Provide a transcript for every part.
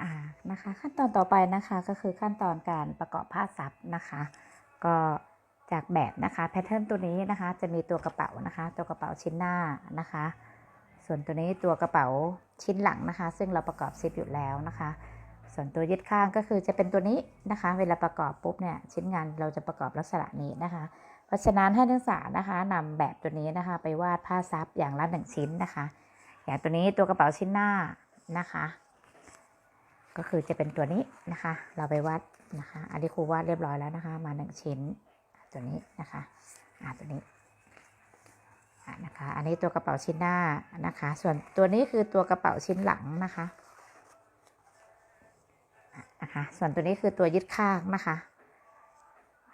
อ่านะคะ ขั้นตอนต่อไปนะคะก็คือขั้นตอนการประกอบผ้าซับนะคะ ก็จากแบบนะคะแพทเทิร์นตัวนี้นะคะ จะมีตัวกระเป๋านะคะ ตัวกระเป๋าชิ้นหน้านะคะ ส่วนตัวนี้ตัวกระเป๋าชิ้นหลังนะคะ ซึ่งเราประกอบซิปอยู่แล้วนะคะ ส่วนตัวยึดข้างก็คือจะเป็นตัวนี้นะคะ เวลาประกอบปุ๊บเนี่ยชิ้นงานเราจะประกอบลักษณะนี้นะคะ เพราะฉะนั้นให้นักศึกษานะคะนำแบบตัวนี้นะคะ ไปวาดผ้าซับอย่างละหนึ่งชิ้นนะคะ อย่างตัวนี้ตัวกระเป๋าชิ้นหน้านะคะ ก็คือจะเป็นตัวนี้นะคะ เราไปวาดนะคะ อันนี้ครูวาดเรียบร้อยแล้วนะคะ มาหนึ่งชิ้น ตัวนี้นะคะอ่าตัวนี้อ่านะคะ อันนี้ตัวกระเป๋าชิ้นหน้านะคะ ส่วนตัวนี้คือตัวกระเป๋าชิ้นหลังนะคะอะนะคะ ส่วนตัวนี้คือตัวยึดข้างนะคะ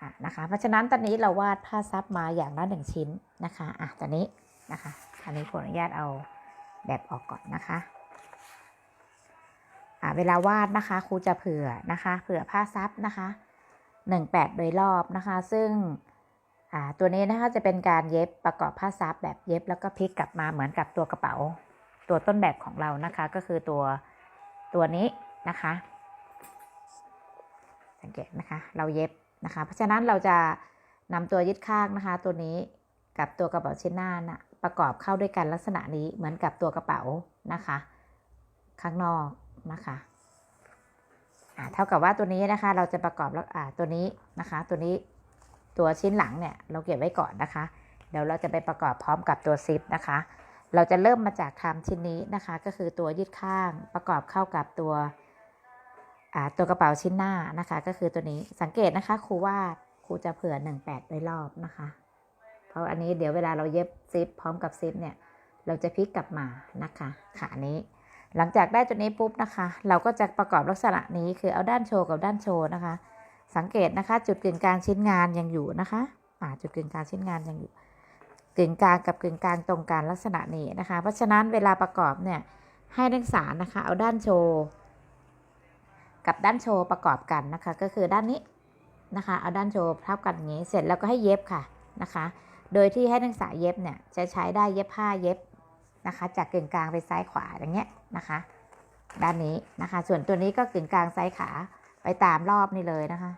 อะนะคะ เพราะฉะนั้นตอนนี้เราวาดผ้าซับมาอย่างละหนึ่งชิ้นนะคะ อะตอนนี้นะคะ อันนี้ขออนุญาตเอาแบบออกก่อนนะคะ เวลาวาดนะคะครูจะเผื่อนะคะ เผื่อผ้าซับนะคะหนึ่งแปดโดยรอบนะคะ ซึ่งตัวนี้นะคะจะเป็นการเย็บประกอบผ้าซับแบบเย็บแล้วก็พลิกกลับมาเหมือนกับตัวกระเป๋า ตัวต้นแบบของเรานะคะ ก็คือตัวตัวนี้นะคะ สังเกตนะคะ เราเย็บนะคะ เพราะฉะนั้นเราจะนำตัวยึดข้างนะคะ ตัวนี้กับตัวกระเป๋าชิ้นหน้านะประกอบเข้าด้วยกันลักษณะนี้เหมือนกับตัวกระเป๋านะคะ ข้างนอก นะคะเท่ากับว่าตัวนี้นะคะเราจะประกอบแล้วอ่าตัวนี้นะคะ ตัวนี้ตัวชิ้นหลังเนี่ยเราเก็บไว้ก่อนนะคะเดี๋ยวเราจะไปประกอบพร้อมกับตัวซิปนะคะ เราจะเริ่มมาจากทำชิ้นนี้นะคะ ก็คือตัวยืดข้างประกอบเข้ากับตัวตัวกระเป๋าชิ้นหน้านะคะ ก็คือตัวนี้สังเกตนะคะครูว่าครูจะเผื่อ 18ไว้รอบนะคะ เพราะอันนี้เดี๋ยวเวลาเราเย็บซิปพร้อมกับซิปเนี่ยเราจะพลิกกลับมานะคะขานี้ หลังจากได้ตัวนี้ปุ๊บนะคะ เราก็จะประกอบลักษณะนี้คือเอาด้านโชว์กับด้านโชว์นะคะ สังเกตนะคะ จุดกึ่งกลางชิ้นงานยังอยู่นะคะอ่าจุดกึ่งกลางชิ้นงานยังอยู่กึ่งกลางกับกึ่งกลางตรงกันลักษณะนี้นะคะ เพราะฉะนั้นเวลาประกอบเนี่ยให้นักศึกษานะคะเอาด้านโชว์กับด้านโชว์ประกอบกันนะคะ ก็คือด้านนี้นะคะ เอาด้านโชว์เท่ากันอย่างนี้ เสร็จแล้วก็ให้เย็บค่ะนะคะ โดยที่ให้นักศึกษาเย็บเนี่ยจะใช้ได้เย็บผ้าเย็บนะคะ จากกึ่งกลางไปซ้ายขวาอย่างเงี้ย นะคะ ด้านนี้นะคะ ส่วนตัวนี้ก็กึ่งกลางซ้ายขาไปตามรอบนี่เลยนะคะ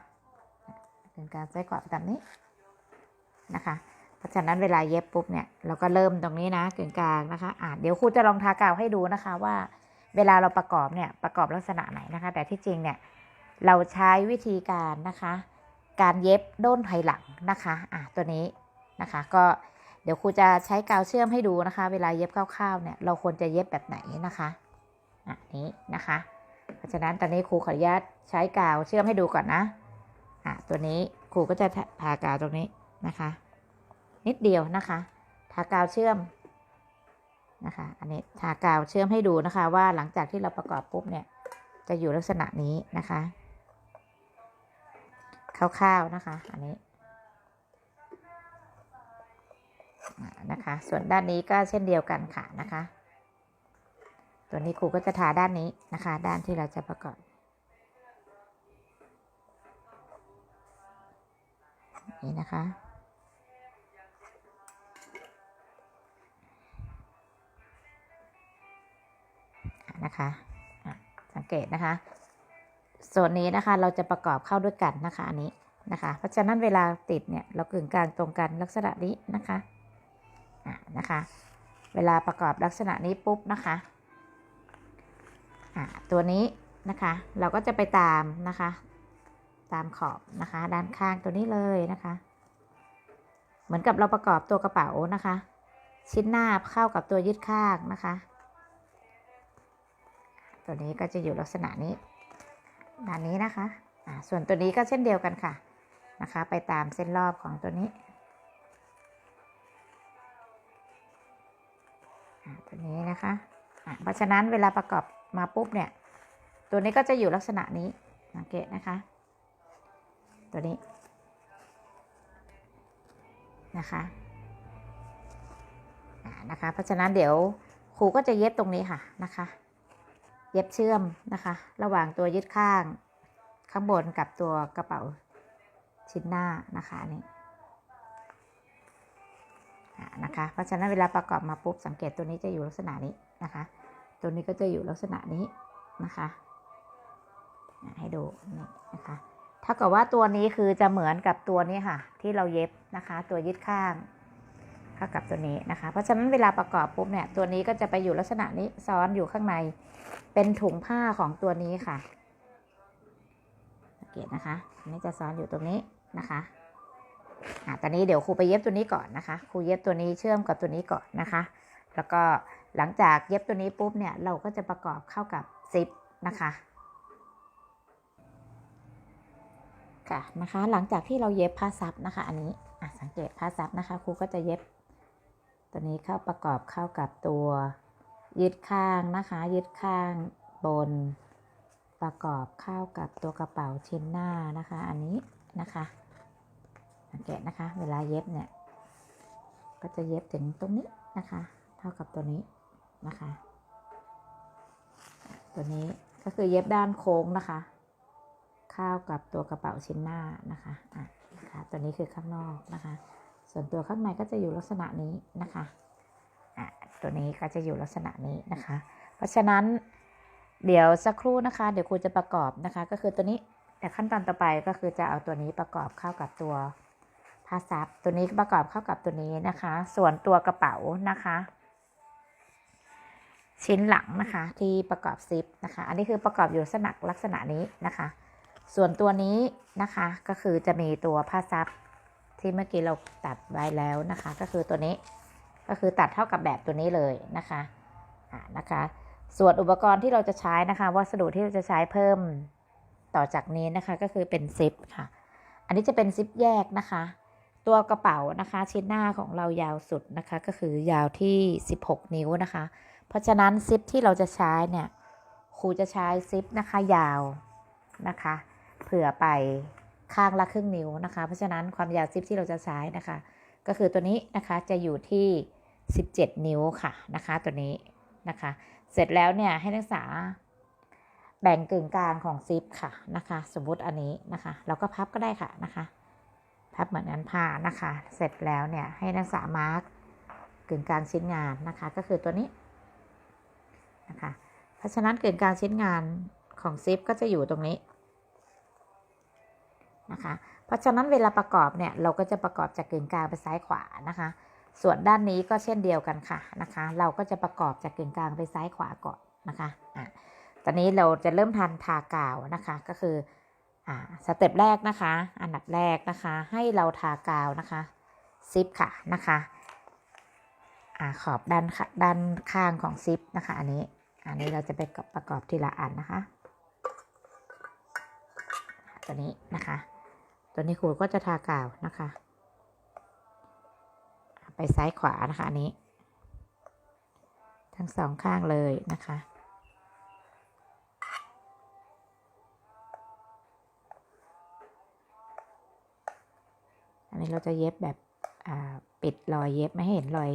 กึ่งกลางซ้ายขวาไปตามนี้นะคะ เพราะฉะนั้นเวลาเย็บปุ๊บเนี่ยเราก็เริ่มตรงนี้นะกึ่งกลางนะคะอ่าเดี๋ยวครูจะลองทากาวให้ดูนะคะว่า เวลาเราประกอบเนี่ยประกอบลักษณะไหนนะคะ แต่ที่จริงเนี่ยเราใช้วิธีการนะคะ การเย็บด้นถอยหลังนะคะ อะตัวนี้นะคะ ก็ ดี๋ยวครูจะใช้กาวเชื่อมให้ดูนะคะ เวลาเย็บคร่าวๆเนี่ยเราควรจะเย็บแบบไหนนะคะอะนี้นะคะ เพราะฉะนั้นตอนนี้ครูขออนุญาตใช้กาวเชื่อมให้ดูก่อนนะอะตัวนี้ครูก็จะทากาวตรงนี้นะคะ นิดเดียวนะคะทากาวเชื่อมนะคะ อันนี้ทากาวเชื่อมให้ดูนะคะ ว่าหลังจากที่เราประกอบปุ๊บเนี่ย จะอยู่ลักษณะนี้นะคะคร่าวๆนะคะ อันนี้อ่า นะคะ ส่วนด้านนี้ก็เช่นเดียวกันค่ะนะคะ ตัวนี้ครูก็จะทาด้านนี้นะคะ ด้านที่เราจะประกอบนี่นะคะนะคะสังเกตนะคะโซนนี้นะคะเราจะประกอบเข้าด้วยกันนะคะอันนี้นะคะ เพราะฉะนั้นเวลาติดเนี่ยเรากึ่งกลางตรงกันลักษณะนี้นะคะ นะคะ เวลาประกอบลักษณะนี้ปุ๊บนะคะะตัวนี้นะคะ เราก็จะไปตามนะคะ ตามขอบนะคะ ด้านข้างตัวนี้เลยนะคะ เหมือนกับเราประกอบตัวกระเป๋านะคะ ชิ้นหน้าเข้ากับตัวยึดข้างนะคะ ตัวนี้ก็จะอยู่ลักษณะนี้ด้านนี้นะคะส่วนตัวนี้ก็เช่นเดียวกันค่ะนะคะ ไปตามเส้นรอบของตัวนี้ นี้นะคะเพราะฉะนั้นเวลาประกอบมาปุ๊บเนี่ย ตัวนี้ก็จะอยู่ลักษณะนี้สังเกตนะคะ ตัวนี้นะคะนะคะ เพราะฉะนั้นเดี๋ยวครูก็จะเย็บตรงนี้ค่ะนะคะ เย็บเชื่อมนะคะ ระหว่างตัวยึดข้างข้างบนกับตัวกระเป๋าชิ้นหน้านะคะนี่ นะคะ เพราะฉะนั้นเวลาประกอบมาปุ๊บสังเกตตัวนี้จะอยู่ลักษณะนี้นะคะ ตัวนี้ก็จะอยู่ลักษณะนี้นะคะ ให้ดูนี่นะคะถ้ากับว่าตัวนี้คือจะเหมือนกับตัวนี้ค่ะ ที่เราเย็บนะคะ ตัวยึดข้างเข้ากับตัวนี้นะคะ เพราะฉะนั้นเวลาประกอบปุ๊บเนี่ยตัวนี้ก็จะไปอยู่ลักษณะนี้ซ้อนอยู่ข้างใน เป็นถุงผ้าของตัวนี้ค่ะสังเกตนะคะอันนี้จะซ้อนอยู่ตรงนี้นะคะ อะตอนนี้เดี๋ยวครูไปเย็บตัวนี้ก่อนนะคะ ครูเย็บตัวนี้เชื่อมกับตัวนี้ก่อนนะคะ แล้วก็หลังจากเย็บตัวนี้ปุ๊บเนี่ยเราก็จะประกอบเข้ากับซิปนะคะค่ะนะคะหลังจากที่เราเย็บผ้าซับนะคะ อันนี้อะสังเกตผ้าซับนะคะครูก็จะเย็บ ตัวนี้เข้าประกอบเข้ากับตัวยึดข้างนะคะยึดข้างบน ประกอบเข้ากับตัวกระเป๋าชิ้นหน้านะคะ อันนี้นะคะ สังเกตนะคะ เวลาเย็บเนี่ย ก็จะเย็บถึงตรงนี้นะคะ เท่ากับตัวนี้นะคะ ตัวนี้ก็คือเย็บด้านโค้งนะคะ เข้ากับตัวกระเป๋าชิ้นหน้านะคะอะนะคะตัวนี้คือข้างนอกนะคะ ส่วนตัวข้างในก็จะอยู่ลักษณะนี้นะคะอะตัวนี้ก็จะอยู่ลักษณะนี้นะคะ เพราะฉะนั้นเดี๋ยวสักครู่นะคะ เดี๋ยวครูจะประกอบนะคะ ก็คือตัวนี้แต่ขั้นตอนต่อไปก็คือจะเอาตัวนี้ประกอบเข้ากับตัว ผ้าซับตัวนี้ประกอบเข้ากับตัวนี้นะคะ ส่วนตัวกระเป๋านะคะ ชิ้นหลังนะคะที่ประกอบซิปนะคะ อันนี้คือประกอบอยู่ลักษณะลักษณะนี้นะคะ ส่วนตัวนี้นะคะก็คือจะมีตัวผ้าซับที่เมื่อกี้เราตัดไว้แล้วนะคะ ก็คือตัวนี้ก็คือตัดเท่ากับแบบตัวนี้เลยนะคะอ่านะคะ ส่วนอุปกรณ์ที่เราจะใช้นะคะ วัสดุที่เราจะใช้เพิ่มต่อจากนี้นะคะ ก็คือเป็นซิปค่ะ อันนี้จะเป็นซิปแยกนะคะ ตัวกระเป๋านะคะชิ้นหน้าของเรายาวสุดนะคะ ก็คือยาวที่ 16 นิ้วนะคะ เพราะฉะนั้นซิปที่เราจะใช้เนี่ยครูจะใช้ซิปนะคะยาวนะคะ เผื่อไปข้างละครึ่งนิ้วนะคะ เพราะฉะนั้นความยาวซิปที่เราจะใช้นะคะ ก็คือตัวนี้นะคะจะอยู่ที่ 17 นิ้วค่ะนะคะ ตัวนี้นะคะ เสร็จแล้วเนี่ยให้นักศึกษาแบ่งกึ่งกลางของซิปค่ะนะคะ สมมุติอันนี้นะคะ เราก็พับก็ได้ค่ะนะคะ พับเหมือนงานผ้านะคะ เสร็จแล้วเนี่ยให้นักศึกษามาร์กกึ่งกลางชิ้นงานนะคะ ก็คือตัวนี้นะคะเพราะฉะนั้นกึ่งกลางชิ้นงานของซิปก็จะอยู่ตรงนี้นะคะเพราะฉะนั้นเวลาประกอบเนี่ยเราก็จะประกอบจากกึ่งกลางไปซ้ายขวานะคะ ส่วนด้านนี้ก็เช่นเดียวกันค่ะนะคะ เราก็จะประกอบจากกึ่งกลางไปซ้ายขวาก่อนนะคะอะตอนนี้เราจะเริ่มทันทากาวนะคะก็คือ อ่าสเต็ปแรกนะคะ อันดับแรกนะคะ ให้เราทากาวนะคะซิปค่ะนะคะอ่าขอบด้านขด้านข้างของซิปนะคะ อันนี้อันนี้เราจะไปประกอบทีละอันนะคะ ตัวนี้นะคะ ตัวนี้ครูก็จะทากาวนะคะ ไปซ้ายขวานะคะอันนี้ ทั้งสองข้างเลยนะคะ นนี้เราจะเย็บแบบปิดรอยเย็บไม่ให้เห็นรอย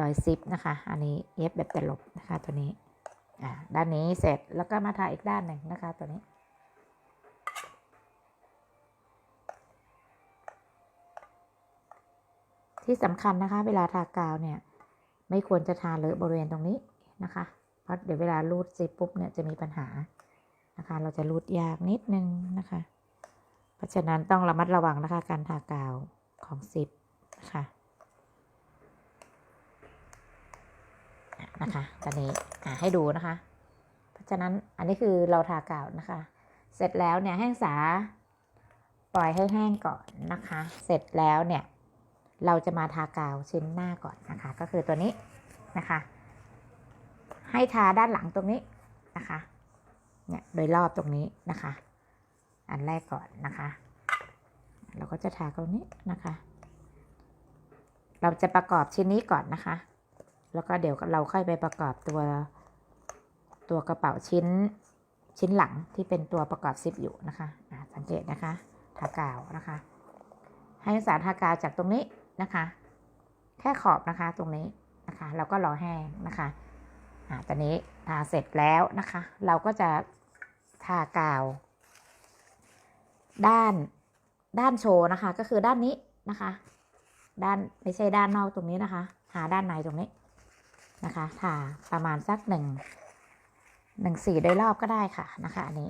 รอยซิปนะคะ อันนี้เย็บแบบตลบนะคะตัวนี้ด้านนี้เสร็จแล้วก็มาทาอีกด้านหนึ่งนะคะตัวนี้ ที่สำคัญนะคะ เวลาทากาวเนี่ย ไม่ควรจะทาเลอะบริเวณตรงนี้นะคะ เพราะเดี๋ยวเวลารูดซิปปุ๊บเนี่ยจะมีปัญหานะคะ เราจะรูดยากนิดนึงนะคะ เพราะฉะนั้นต้องระมัดระวังนะคะการทากาวของซิปนะคะนะคะตอนนี้ให้ดูนะคะ เพราะฉะนั้นอันนี้คือเราทากาวนะคะ เสร็จแล้วเนี่ยให้ศึกษาปล่อยให้แห้งก่อนนะคะ เสร็จแล้วเนี่ยเราจะมาทากาวชิ้นหน้าก่อนนะคะ ก็คือตัวนี้นะคะ ให้ทาด้านหลังตรงนี้นะคะเนี่ยโดยรอบตรงนี้นะคะ อันแรกก่อนนะคะ เราก็จะทาตรงนี้นะคะ เราจะประกอบชิ้นนี้ก่อนนะคะ แล้วก็เดี๋ยวเราค่อยไปประกอบตัวตัวกระเป๋าชิ้นชิ้นหลังที่เป็นตัวประกอบซิปอยู่นะคะะสังเกตนะคะทากาวนะคะ ให้สารทากาวจากตรงนี้นะคะ แค่ขอบนะคะตรงนี้นะคะเราก็รอแห้งนะคะอ่าตอนนี้ทาเสร็จแล้วนะคะ เราก็จะทากาว ด้านด้านโชว์นะคะ ก็คือด้านนี้นะคะ ด้านไม่ใช่ด้านนอกตรงนี้นะคะทาด้านในตรงนี้นะคะทาประมาณสักหนึ่งหนึ่งสี่โดยรอบก็ได้ค่ะนะคะ อันนี้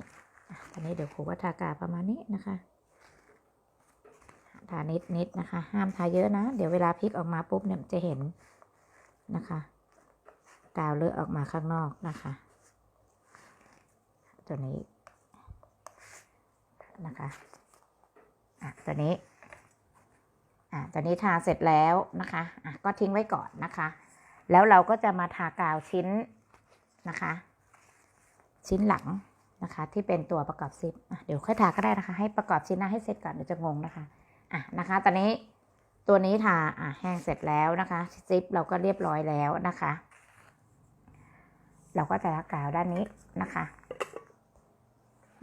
อะตอนนี้เดี๋ยวครูก็ทากาประมาณนี้นะคะทานิดนิดนะคะ ห้ามทาเยอะนะ เดี๋ยวเวลาพลิกออกมาปุ๊บเนี่ยจะเห็นนะคะกาวเลือะออกมาข้างนอกนะคะ ตัวนี้ นะคะอะตัวนี้อะตัวนี้ทาเสร็จแล้วนะคะอะก็ทิ้งไว้ก่อนนะคะ แล้วเราก็จะมาทากาวชิ้นนะคะ ชิ้นหลังนะคะ ที่เป็นตัวประกอบซิปอะเดี๋ยวค่อยทาก็ได้นะคะ ให้ประกอบชิ้นหน้าให้เสร็จก่อนเดี๋ยวจะงงนะคะอะนะคะ ตอนนี้ตัวนี้ทาอะแห้งเสร็จแล้วนะคะซิปเราก็เรียบร้อยแล้วนะคะ เราก็จะทากาวด้านนี้นะคะ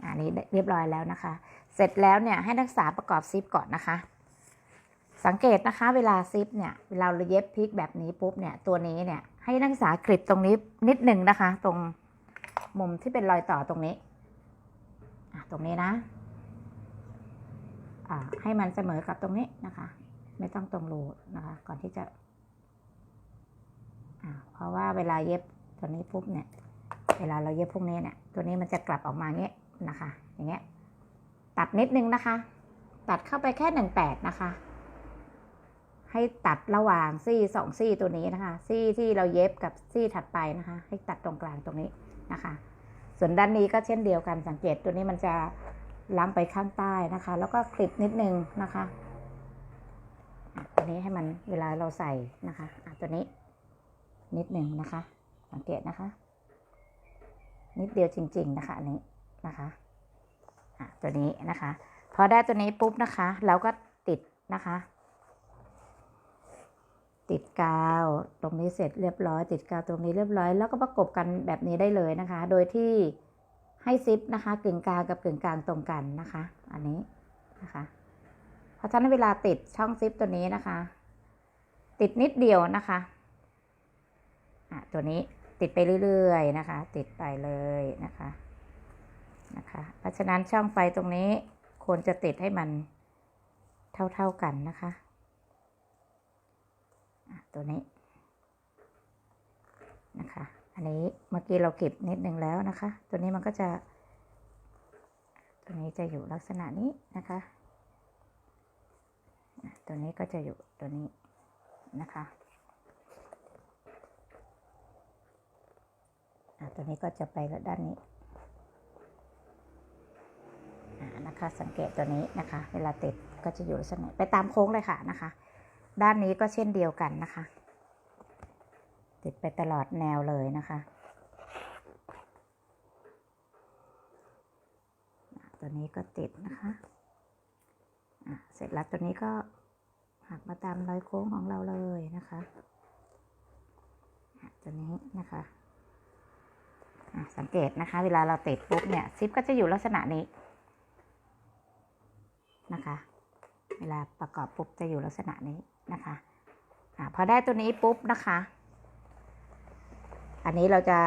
อันนี้เรียบร้อยแล้วนะคะ เสร็จแล้วเนี่ยให้นักศึกษาประกอบซิปก่อนนะคะ สังเกตนะคะ เวลาซิปเนี่ยเวลาเราเย็บพลิกแบบนี้ปุ๊บเนี่ยตัวนี้เนี่ยให้นักศึกษากริดตรงนี้นิดหนึ่งนะคะ ตรงมุมที่เป็นรอยต่อตรงนี้ตรงนี้นะให้มันเสมอกับตรงนี้นะคะ ไม่ต้องตรงรูนะคะ ก่อนที่จะเพราะว่าเวลาเย็บตัวนี้ปุ๊บเนี่ย เวลาเราเย็บพวกนี้เนี่ย ตัวนี้มันจะกลับออกมาเงี้ย นะคะ อย่างเงี้ย ตัดนิดนึงนะคะ ตัดเข้าไปแค่หนึ่งแปดนะคะ ให้ตัดระหว่างซี่สองซี่ตัวนี้นะคะ ซี่ที่เราเย็บกับซี่ถัดไปนะคะ ให้ตัดตรงกลางตรงนี้นะคะ ส่วนด้านนี้ก็เช่นเดียวกันสังเกตตัวนี้มันจะล้ำไปข้างใต้นะคะ แล้วก็คลิปนิดนึงนะคะตัวนี้ให้มันเวลาเราใส่นะคะะตัวนี้นิดหนึ่งนะคะ สังเกตนะคะ นิดเดียวจริง ๆ นะคะอันนี้ นะคะะตัวนี้นะคะพอได้ตัวนี้ปุ๊บนะคะเราก็ติดนะคะ ติดกาวตรงนี้เสร็จเรียบร้อย ติดกาวตรงนี้เรียบร้อย แล้วก็ประกบกันแบบนี้ได้เลยนะคะ โดยที่ให้ซิปนะคะกึ่งกลางกับกึ่งกลางตรงกันนะคะ อันนี้นะคะเพราะฉะนั้นเวลาติดช่องซิปตัวนี้นะคะ ติดนิดเดียวนะคะอะตัวนี้ติดไปเรื่อยๆนะคะ ติดไปเลยนะคะ นะคะ เพราะฉะนั้นช่องไฟตรงนี้ควรจะติดให้มันเท่า ๆกันนะคะตัวนี้นะคะ อันนี้เมื่อกี้เราเก็บนิดนึงแล้วนะคะ ตัวนี้มันก็จะ ตัวนี้จะอยู่ลักษณะนี้นะคะ ตัวนี้ก็จะอยู่ตัวนี้นะคะตัวนี้ก็จะไปด้านนี้อ่า นะคะ สังเกตตัวนี้นะคะ เวลาติดก็จะอยู่ลักษณะไปตามโค้งเลยค่ะนะคะ ด้านนี้ก็เช่นเดียวกันนะคะ ติดไปตลอดแนวเลยนะคะตัวนี้ก็ติดนะคะะเสร็จแล้วตัวนี้ก็หักมาตามรอยโค้งของเราเลยนะคะะตัวนี้นะคะะสังเกตนะคะ เวลาเราติดปุ๊บเนี่ยซิปก็จะอยู่ลักษณะนี้ นะคะ เวลาประกอบปุ๊บจะอยู่ลักษณะนี้นะคะอะพอได้ตัวนี้ปุ๊บนะคะ อันนี้เราจะ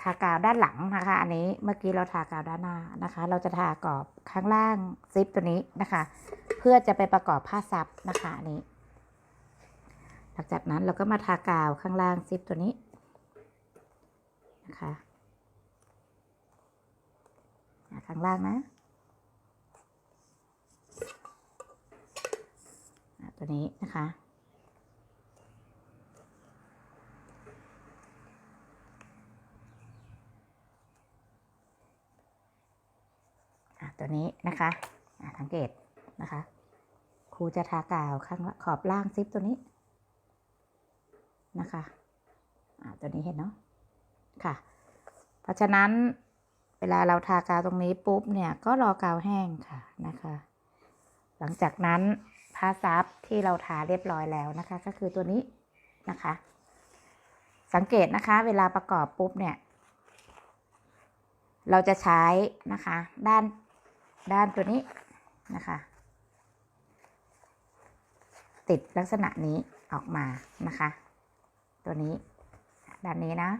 ทากาวด้านหลังนะคะ อันนี้เมื่อกี้เราทากาวด้านหน้านะคะ เราจะทากรอบข้างล่างซิปตัวนี้นะคะ เพื่อจะไปประกอบผ้าซับนะคะอันนี้ หลังจากนั้นเราก็มาทากาวข้างล่างซิปตัวนี้นะคะข้างล่างนะอะ ตัวนี้นะคะอะตัวนี้นะคะอะสังเกตนะคะ ครูจะทากาวข้างขอบล่างซิปตัวนี้นะคะอะตัวนี้เห็นเนาะค่ะ เพราะฉะนั้นเวลาเราทากาวตรงนี้ปุ๊บเนี่ยก็รอกาวแห้งค่ะนะคะ หลังจากนั้น ผ้าซับที่เราทาเรียบร้อยแล้วนะคะ ก็คือตัวนี้นะคะ สังเกตนะคะ เวลาประกอบปุ๊บเนี่ย เราจะใช้นะคะ ด้านด้านตัวนี้นะคะ ติดลักษณะนี้ออกมานะคะ ตัวนี้ ด้านนี้นะ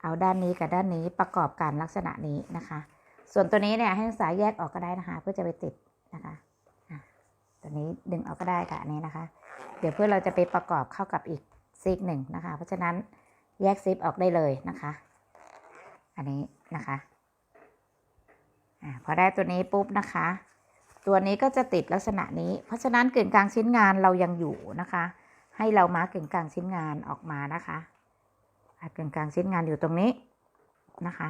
เอาด้านนี้กับด้านนี้ประกอบกันลักษณะนี้นะคะ ส่วนตัวนี้เนี่ยให้นักศึกษาแยกออกก็ได้นะคะ เพื่อจะไปติดนะคะ ตัวนี้ดึงออกก็ได้ค่ะอันนี้นะคะ เดี๋ยวเพื่อเราจะไปประกอบเข้ากับอีกซีกหนึ่งนะคะ เพราะฉะนั้นแยกซิปออกได้เลยนะคะ อันนี้นะคะอพอได้ตัวนี้ปุ๊บนะคะ ตัวนี้ก็จะติดลักษณะนี้ เพราะฉะนั้นกึ่งกลางชิ้นงานเรายังอยู่นะคะ ให้เรามาร์กึ่งกลางชิ้นงานออกมานะคะอะกึ่งกลางชิ้นงานอยู่ตรงนี้นะคะ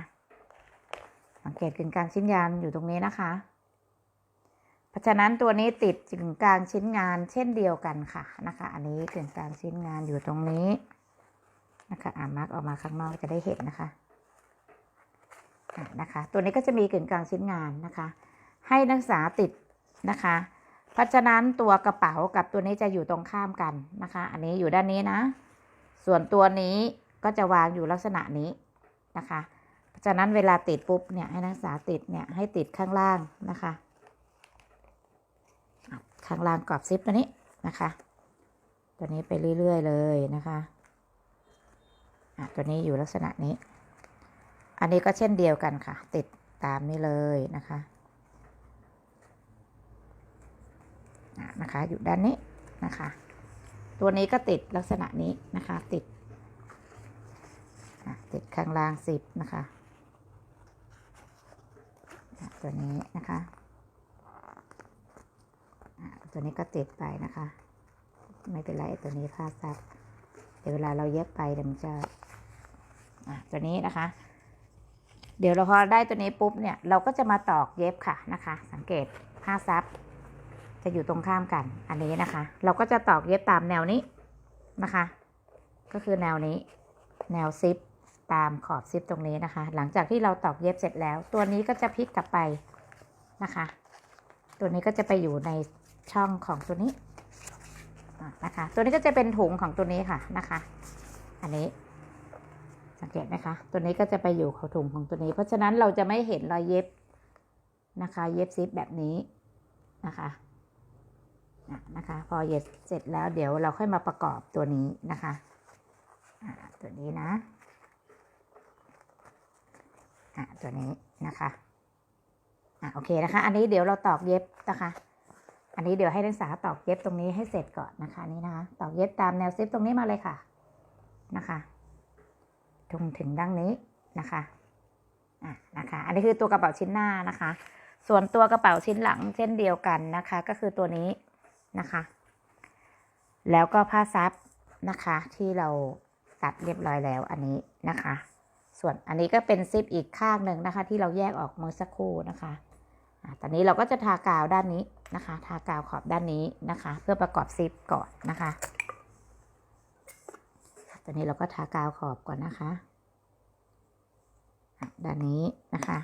สังเกตกึ่งกลางชิ้นงานอยู่ตรงนี้นะคะ เพราะฉะนั้นตัวนี้ติดกึ่งกลางชิ้นงานเช่นเดียวกันค่ะนะคะ อันนี้กึ่งกลางชิ้นงานอยู่ตรงนี้นะคะอ่ามาร์กออกมาข้างนอกจะได้เห็นนะคะนะคะ ตัวนี้ก็จะมีกึ่งกลางชิ้นงานนะคะ ให้นักศึกษาติดนะคะ เพราะฉะนั้นตัวกระเป๋ากับตัวนี้จะอยู่ตรงข้ามกันนะคะ อันนี้อยู่ด้านนี้นะ ส่วนตัวนี้ก็จะวางอยู่ลักษณะนี้นะคะ เพราะฉะนั้นเวลาติดปุ๊บเนี่ยให้นักศึกษาติดเนี่ยให้ติดข้างล่างนะคะ ข้างล่างกรอบซิปตัวนี้นะคะ ตัวนี้ไปเรื่อยๆเลยนะคะอะตัวนี้อยู่ลักษณะนี้ อันนี้ก็เช่นเดียวกันค่ะ ติดตามนี้เลยนะคะะนะคะ อยู่ด้านนี้นะคะ ตัวนี้ก็ติดลักษณะนี้นะคะ ติดอะติดข้างล่างสิบนะคะะตัวนี้นะคะ ตัวนี้ก็ติดไปนะคะ ไม่เป็นไรตัวนี้ผ้าซับเดี๋ยวเวลาเราเย็บไปเดี๋ยวมันจะะตัวนี้นะคะ เดี๋ยวเราพอได้ตัวนี้ปุ๊บเนี่ยเราก็จะมาตอกเย็บค่ะนะคะ สังเกตผ้าซับจะอยู่ตรงข้ามกันอันนี้นะคะ เราก็จะตอกเย็บตามแนวนี้นะคะ ก็คือแนวนี้ แนวซิปตามขอบซิปตรงนี้นะคะ หลังจากที่เราตอกเย็บเสร็จแล้ว ตัวนี้ก็จะพลิกกลับไปนะคะ ตัวนี้ก็จะไปอยู่ใน ช่องของตัวนี้นะคะ ตัวนี้ก็จะเป็นถุงของตัวนี้ค่ะนะคะ อันนี้สังเกตไหมคะ ตัวนี้ก็จะไปอยู่ของถุงของตัวนี้ เพราะฉะนั้นเราจะไม่เห็นรอยเย็บนะคะ เย็บซิปแบบนี้นะคะนะคะ พอเย็บเสร็จแล้วเดี๋ยวเราค่อยมาประกอบตัวนี้นะคะตัวนี้นะอะตัวนี้นะคะอะโอเคนะคะ อันนี้เดี๋ยวเราตอกเย็บนะคะ อันนี้เดี๋ยวให้นักศึกษาตอกเย็บตรงนี้ให้เสร็จก่อนนะคะนี่นะคะตอกเย็บตามแนวซิปตรงนี้มาเลยค่ะนะคะตรงถึงดังนี้นะคะอะนะคะ อันนี้คือตัวกระเป๋าชิ้นหน้านะคะ ส่วนตัวกระเป๋าชิ้นหลังเช่นเดียวกันนะคะ ก็คือตัวนี้นะคะ แล้วก็ผ้าซับนะคะ ที่เราตัดเรียบร้อยแล้วอันนี้นะคะ ส่วนอันนี้ก็เป็นซิปอีกข้างหนึ่งนะคะ ที่เราแยกออกเมื่อสักครู่นะคะ ตอนนี้เราก็จะทากาวด้านนี้นะคะ ทากาวขอบด้านนี้นะคะ เพื่อประกอบซิปก่อนนะคะ ตอนนี้เราก็ทากาวขอบก่อนนะคะ ด้านนี้นะคะ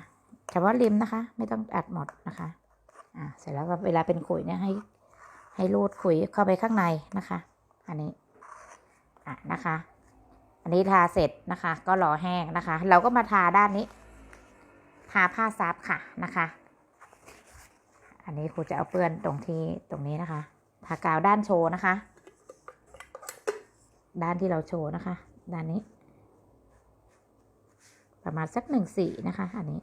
เฉพาะริมนะคะ ไม่ต้องอัดหมดนะคะ อะเสร็จแล้วก็เวลาเป็นขุยเนี่ยให้ ให้รูดขุยเข้าไปข้างในนะคะ อันนี้ อะนะคะ อันนี้ทาเสร็จนะคะ ก็รอแห้งนะคะ เราก็มาทาด้านนี้ ทาผ้าซับค่ะนะคะ อันนี้ครูจะเอาเปื้อนตรงที่ตรงนี้นะคะ ทากาวด้านโชว์นะคะ ด้านที่เราโชว์นะคะ ด้านนี้ ประมาณสักหนึ่งสีนะคะ อันนี้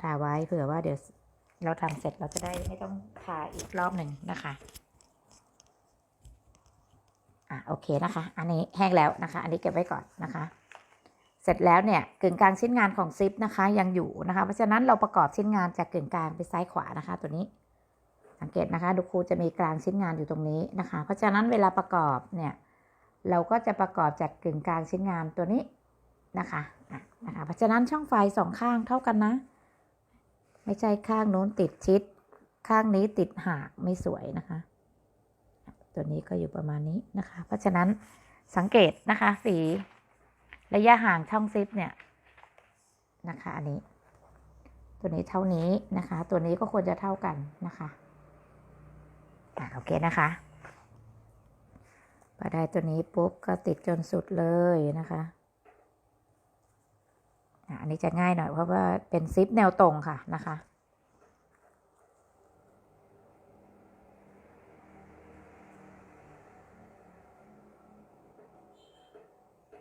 ทาไว้เผื่อว่าเดี๋ยวเราทำเสร็จเราจะได้ไม่ต้องทาอีกรอบหนึ่งนะคะอะโอเคนะคะ อันนี้แห้งแล้วนะคะ อันนี้เก็บไว้ก่อนนะคะ เสร็จแล้วเนี่ยกึ่งกลางชิ้นงานของซิปนะคะยังอยู่นะคะ เพราะฉะนั้นเราประกอบชิ้นงานจากกึ่งกลางไปซ้ายขวานะคะ ตัวนี้ สังเกตนะคะดูครูจะมีกลางชิ้นงานอยู่ตรงนี้นะคะ เพราะฉะนั้นเวลาประกอบเนี่ยเราก็จะประกอบจากกึ่งกลางชิ้นงานตัวนี้นะคะอะนะคะ เพราะฉะนั้นช่องไฟสองข้างเท่ากันนะ ไม่ใช่ข้างโน้นติดชิด ข้างนี้ติดหากไม่สวยนะคะ ตัวนี้ก็อยู่ประมาณนี้นะคะ เพราะฉะนั้นสังเกตนะคะสี ระยะห่างช่องซิปเนี่ยนะคะอันนี้ ตัวนี้เท่านี้นะคะ ตัวนี้ก็ควรจะเท่ากันนะคะอะโอเคนะคะพอได้ตัวนี้ปุ๊บก็ติดจนสุดเลยนะคะอะอันนี้จะง่ายหน่อยเพราะว่าเป็นซิปแนวตรงค่ะนะคะ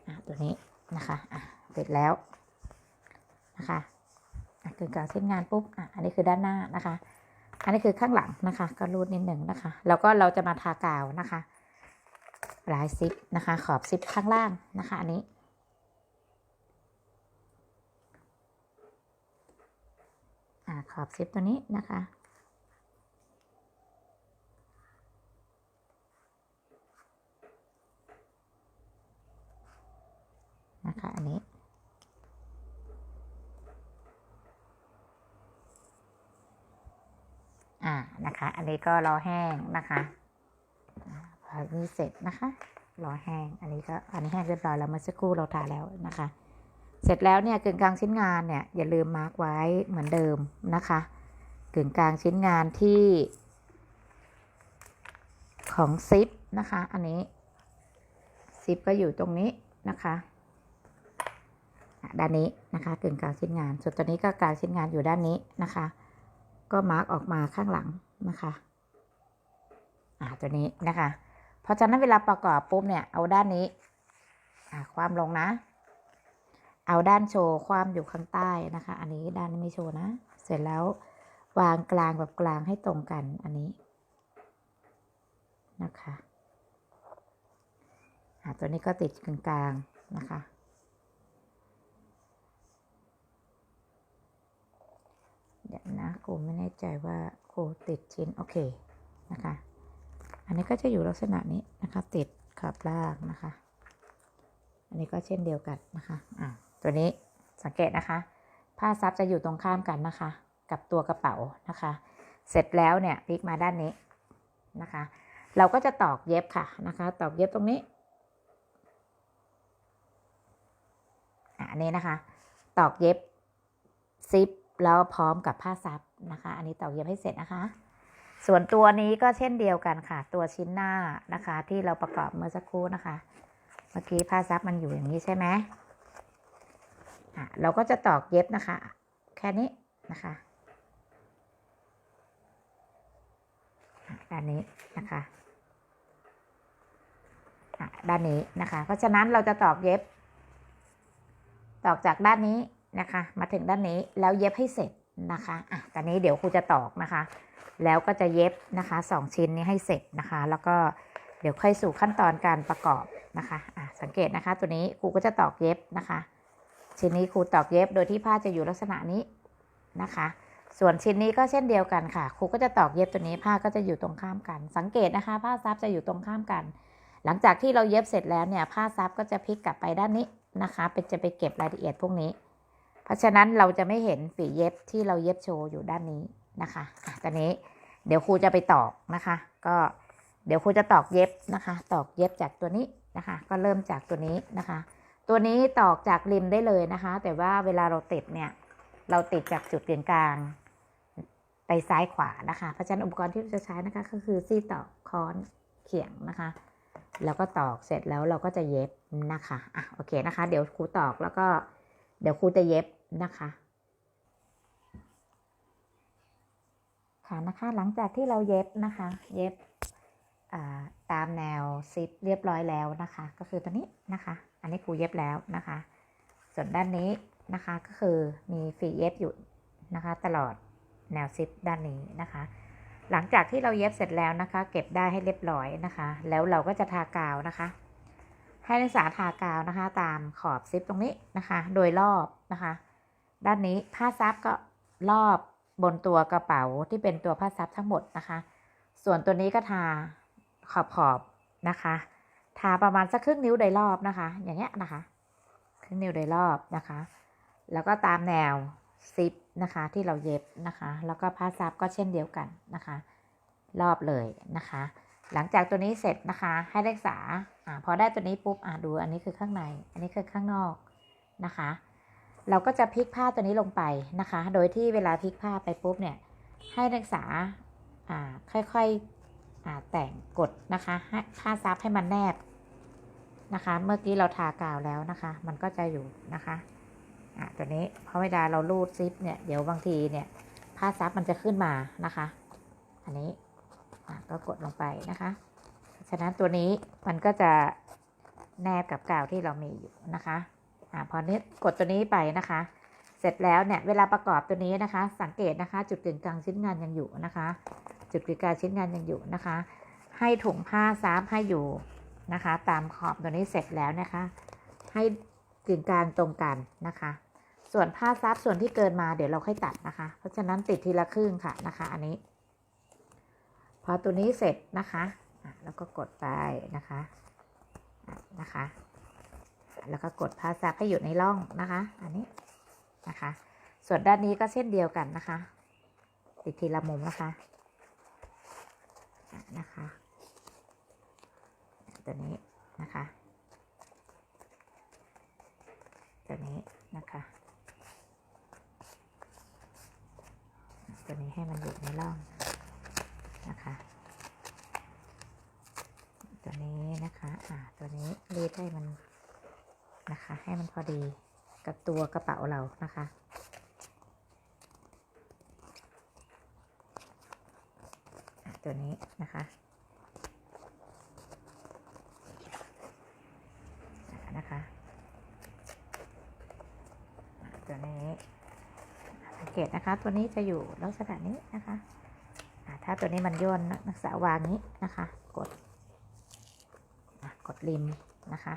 อะตัวนี้ นะคะอะเสร็จแล้วนะคะอะกึ่งกางเส้นงานปุ๊บอะอันนี้คือด้านหน้านะคะ อันนี้คือข้างหลังนะคะ ก็รูดนิดหนึ่งนะคะ แล้วก็เราจะมาทากาวนะคะลายซิปนะคะ ขอบซิปข้างล่างนะคะ อันนี้อ่าขอบซิปตัวนี้นะคะ อันนี้ อ่า อันนี้ก็รอแห้งนะคะพอนี้เสร็จนะคะ รอแห้ง อันนี้ก็อันนี้แห้งเรียบร้อยแล้วเมื่อสักครู่เราทาแล้วนะคะ เสร็จแล้วเนี่ยกึ่งกลางชิ้นงานเนี่ยอย่าลืมมาร์กไว้เหมือนเดิมนะคะกึ่งกลางชิ้นงานที่ของซิปนะคะ อันนี้ซิปก็อยู่ตรงนี้นะคะอะด้านนี้นะคะกึ่งกลางชิ้นงาน ส่วนตัวนี้ก็กลางชิ้นงานอยู่ด้านนี้นะคะ ก็มาร์กออกมาข้างหลัง นะคะอ่าตัวนี้นะคะ เพราะฉะนั้นเวลาประกอบปุ๊บเนี่ยเอาด้านนี้อ่าความลงนะ เอาด้านโชว์ความอยู่ข้างใต้นะคะ อันนี้ด้านนี้ไม่โชว์นะ เสร็จแล้ววางกลางแบบกลางให้ตรงกันอันนี้นะคะอะตัวนี้ก็ติดกลางๆนะคะ เดี๋ยวนะกูไม่แน่ใจว่ากูติดชิ้นโอเคนะคะ อันนี้ก็จะอยู่ลักษณะนี้นะคะติดขอบล่างนะคะ อันนี้ก็เช่นเดียวกันนะคะอะตัวนี้สังเกตนะคะ ผ้าซับจะอยู่ตรงข้ามกันนะคะ กับตัวกระเป๋านะคะ เสร็จแล้วเนี่ยพลิกมาด้านนี้นะคะ เราก็จะตอกเย็บค่ะนะคะ ตอกเย็บตรงนี้อะอันนี้นะคะ ตอกเย็บซิป แล้วพร้อมกับผ้าซับนะคะ อันนี้ตอกเย็บให้เสร็จนะคะ ส่วนตัวนี้ก็เช่นเดียวกันค่ะ ตัวชิ้นหน้านะคะ ที่เราประกอบเมื่อสักครู่นะคะ เมื่อกี้ผ้าซับมันอยู่อย่างนี้ใช่ไหมอะเราก็จะตอกเย็บนะคะ แค่นี้นะคะด้านนี้นะคะะด้านนี้นะคะ เพราะฉะนั้นเราจะตอกเย็บ ตอกจากด้านนี้ นะคะ มาถึงด้านนี้แล้วเย็บให้เสร็จนะคะอะตอนนี้เดี๋ยวครูจะตอกนะคะ แล้วก็จะเย็บนะคะสองชิ้นนี้ให้เสร็จนะคะ แล้วก็เดี๋ยวค่อยสู่ขั้นตอนการประกอบนะคะอะสังเกตนะคะ ตัวนี้ครูก็จะตอกเย็บนะคะ ชิ้นนี้ครูตอกเย็บโดยที่ผ้าจะอยู่ลักษณะนี้นะคะ ส่วนชิ้นนี้ก็เช่นเดียวกันค่ะ ครูก็จะตอกเย็บตัวนี้ผ้าก็จะอยู่ตรงข้ามกัน สังเกตนะคะ ผ้าซับจะอยู่ตรงข้ามกัน หลังจากที่เราเย็บเสร็จแล้วเนี่ยผ้าซับก็จะพลิกกลับไปด้านนี้นะคะ เป็นจะไปเก็บรายละเอียดพวกนี้ เพราะฉะนั้นเราจะไม่เห็นฝีเย็บที่เราเย็บโชว์อยู่ด้านนี้นะคะอะตอนนี้เดี๋ยวครูจะไปตอกนะคะ ก็เดี๋ยวครูจะตอกเย็บนะคะ ตอกเย็บจากตัวนี้นะคะ ก็เริ่มจากตัวนี้นะคะ ตัวนี้ตอกจากริมได้เลยนะคะ แต่ว่าเวลาเราติดเนี่ยเราติดจากจุดเรียงกลางไปซ้ายขวานะคะ เพราะฉะนั้นอุปกรณ์ที่เราจะใช้นะคะ ก็คือซี่ตอกค้อนเขียงนะคะ แล้วก็ตอกเสร็จแล้วเราก็จะเย็บนะคะอะโอเคนะคะ เดี๋ยวครูตอกแล้วก็เดี๋ยวครูจะเย็บ นะคะ ค่ะนะคะหลังจากที่เราเย็บนะคะ เย็บาตามแนวซิปเรียบร้อยแล้วนะคะ ก็คือตัวนี้นะคะ อันนี้ครูเย็บแล้วนะคะ ส่วนด้านนี้นะคะก็คือมีฝีเย็บอยู่นะคะ ตลอดแนวซิปด้านนี้นะคะ หลังจากที่เราเย็บเสร็จแล้วนะคะ เก็บได้ให้เรียบร้อยนะคะ แล้วเราก็จะทากาวนะคะ ให้นักศึกษาทากาวนะคะ ตามขอบซิปตรงนี้นะคะ โดยรอบนะคะ ด้านนี้ผ้าซับก็รอบบนตัวกระเป๋าที่เป็นตัวผ้าซับทั้งหมดนะคะ ส่วนตัวนี้ก็ทาขอบขอบๆนะคะ ทาประมาณสักครึ่งนิ้วโดยรอบนะคะ อย่างเงี้ยนะคะ ครึ่งนิ้วโดยรอบนะคะ แล้วก็ตามแนวซิปนะคะที่เราเย็บนะคะ แล้วก็ผ้าซับก็เช่นเดียวกันนะคะ รอบเลยนะคะ หลังจากตัวนี้เสร็จนะคะ ให้นักศึกษาอ่าพอได้ตัวนี้ปุ๊บอ่าดูอันนี้คือข้างใน อันนี้คือข้างนอกนะคะ เราก็จะพลิกผ้าตัวนี้ลงไปนะคะ โดยที่เวลาพลิกผ้าไปปุ๊บเนี่ย ให้นักศึกษาค่อยๆแต่งกดนะคะให้ผ้าซับให้มันแนบนะคะ เมื่อกี้เราทากาวแล้วนะคะ มันก็จะอยู่นะคะอ่าตัวนี้เพราะเวลาเราลูดซิปเนี่ยเดี๋ยวบางทีเนี่ยผ้าซับมันจะขึ้นมานะคะ อันนี้ก็กดลงไปนะคะ ฉะนั้นตัวนี้มันก็จะแนบกับกาวที่เรามีอยู่นะคะ อ่าพอเนี้กดตัวนี้ไปนะคะ เสร็จแล้วเนี่ยเวลาประกอบตัวนี้นะคะ สังเกตนะคะ จุดกึ่งกลางชิ้นงานยังอยู่นะคะ จุดกึ่งกลางชิ้นงานยังอยู่นะคะ ให้ถุงผ้าซับให้อยู่นะคะ ตามขอบตัวนี้เสร็จแล้วนะคะ ให้กึ่งกลางตรงกันนะคะ ส่วนผ้าซับส่วนที่เกินมาเดี๋ยวเราค่อยตัดนะคะ เพราะฉะนั้นติดทีละครึ่งค่ะนะคะ อันนี้ พอตัวนี้เสร็จนะคะแล้วก็กดไปนะคะนะคะ แล้วก็กดผ้าซับให้อยู่ในร่องนะคะ อันนี้นะคะ ส่วนด้านนี้ก็เช่นเดียวกันนะคะติดทีละมุมนะคะอะนะคะตัวนี้นะคะตัวนี้นะคะตัวนี้ให้มันอยู่ในร่องนะคะตัวนี้นะคะ อ่า ตัวนี้รีดให้มัน นะคะ ให้มันพอดีกับตัวกระเป๋าเรานะคะ ตัวนี้นะคะนะคะตัวนี้สังเกตนะคะ ตัวนี้จะอยู่ลักษณะนี้นะคะะถ้าตัวนี้มันย่นนักศึกษาวางนี้นะคะ กดะกดริมนะคะ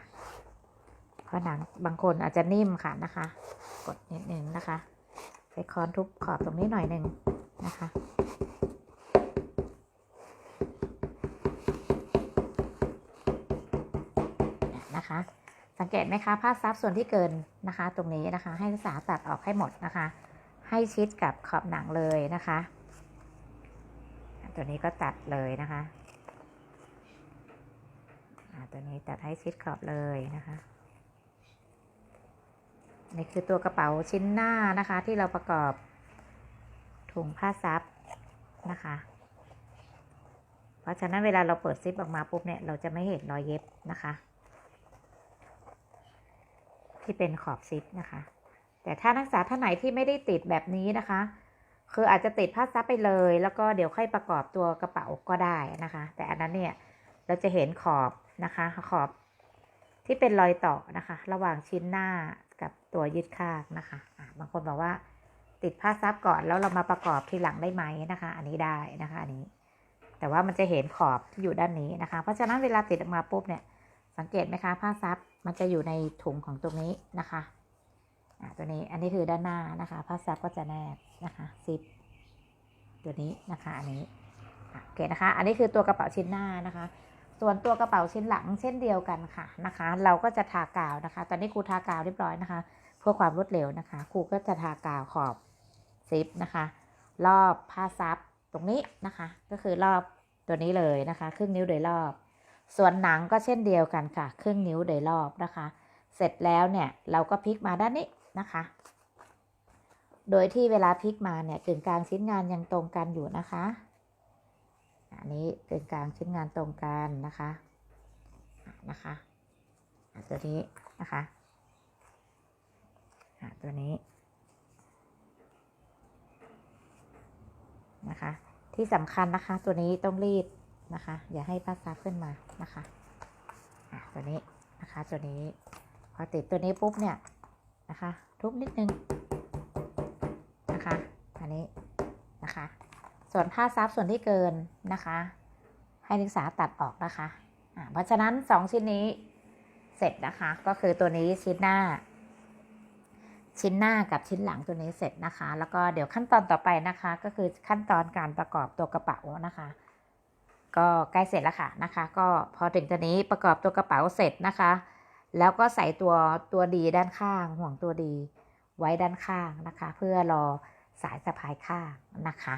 เพราะหนังบางคนอาจจะนิ่มค่ะนะคะ กดนิดนึงนะคะใช้ค้อนทุบขอบตรงนี้หน่อยหนึ่งนะคะนะคะ สังเกตไหมคะผ้าซับส่วนที่เกินนะคะ ตรงนี้นะคะ ให้นักศึกษาตัดออกให้หมดนะคะ ให้ชิดกับขอบหนังเลยนะคะ ตัวนี้ก็ตัดเลยนะคะตัวนี้ตัดให้ชิดขอบเลยนะคะ นี่คือตัวกระเป๋าชิ้นหน้านะคะ ที่เราประกอบถุงผ้าซับนะคะ เพราะฉะนั้นเวลาเราเปิดซิปออกมาปุ๊บเนี่ยเราจะไม่เห็นรอยเย็บนะคะ ที่เป็นขอบซิปนะคะ แต่ถ้านักศึกษาท่านไหนที่ไม่ได้ติดแบบนี้นะคะ คืออาจจะติดผ้าซับไปเลย แล้วก็เดี๋ยวค่อยประกอบตัวกระเป๋าก็ได้นะคะ แต่อันนั้นเนี่ยเราจะเห็นขอบนะคะ ขอบที่เป็นรอยต่อนะคะ ระหว่างชิ้นหน้า ตัวยึดข้างนะคะะบางคนบอกว่าติดผ้าซับก่อนแล้วเรามาประกอบทีหลังได้ไหมนะคะ อันนี้ได้นะคะอันนี้ แต่ว่ามันจะเห็นขอบที่อยู่ด้านนี้นะคะ เพราะฉะนั้นเวลาติดออกมาปุ๊บเนี่ย สังเกตไหมคะผ้าซับมันจะอยู่ในถุงของตรงนี้นะคะอะตัวนี้อันนี้คือด้านหน้านะคะผ้าซับก็จะแนบนะคะซิปตัวนี้นะคะอันนี้โอเคนะคะ อันนี้คือตัวกระเป๋าชิ้นหน้านะคะ ส่วนตัวกระเป๋าชิ้นหลังเช่นเดียวกันค่ะนะคะ เราก็จะทากาวนะคะ ตอนนี้ครูทากาวเรียบร้อยนะคะ เพื่อความรวดเร็วนะคะ ครูก็จะทากาวขอบซิปนะคะ รอบผ้าซับตรงนี้นะคะ ก็คือรอบตัวนี้เลยนะคะ ครึ่งนิ้วโดยรอบ ส่วนหนังก็เช่นเดียวกันค่ะ ครึ่งนิ้วโดยรอบนะคะ เสร็จแล้วเนี่ยเราก็พลิกมาด้านนี้นะคะ โดยที่เวลาพลิกมาเนี่ยกึ่งกลางชิ้นงานยังตรงกันอยู่นะคะอันนี้กึ่งกลางชิ้นงานตรงกันนะคะนะคะตัวนี้นะคะ ตัวนี้นะคะ ที่สำคัญนะคะ ตัวนี้ต้องรีดนะคะ อย่าให้ผ้าซับขึ้นมานะคะอะตัวนี้นะคะ ตัวนี้พอติดตัวนี้ปุ๊บเนี่ยนะคะ ทุบนิดนึงนะคะอันนี้นะคะ ส่วนผ้าซับส่วนที่เกินนะคะ ให้นักศึกษาตัดออกนะคะะเพราะฉะนั้นสองชิ้นนี้เสร็จนะคะ ก็คือตัวนี้ชิ้นหน้า ชิ้นหน้ากับชิ้นหลังตัวนี้เสร็จนะคะ แล้วก็เดี๋ยวขั้นตอนต่อไปนะคะ ก็คือขั้นตอนการประกอบตัวกระเป๋านะคะ ก็ใกล้เสร็จแล้วค่ะนะคะ ก็พอถึงตัวนี้ประกอบตัวกระเป๋าเสร็จนะคะ แล้วก็ใส่ตัวตัวดีด้านข้าง ห่วงตัวดีไว้ด้านข้างนะคะ เพื่อรอสายสะพายข้างนะคะ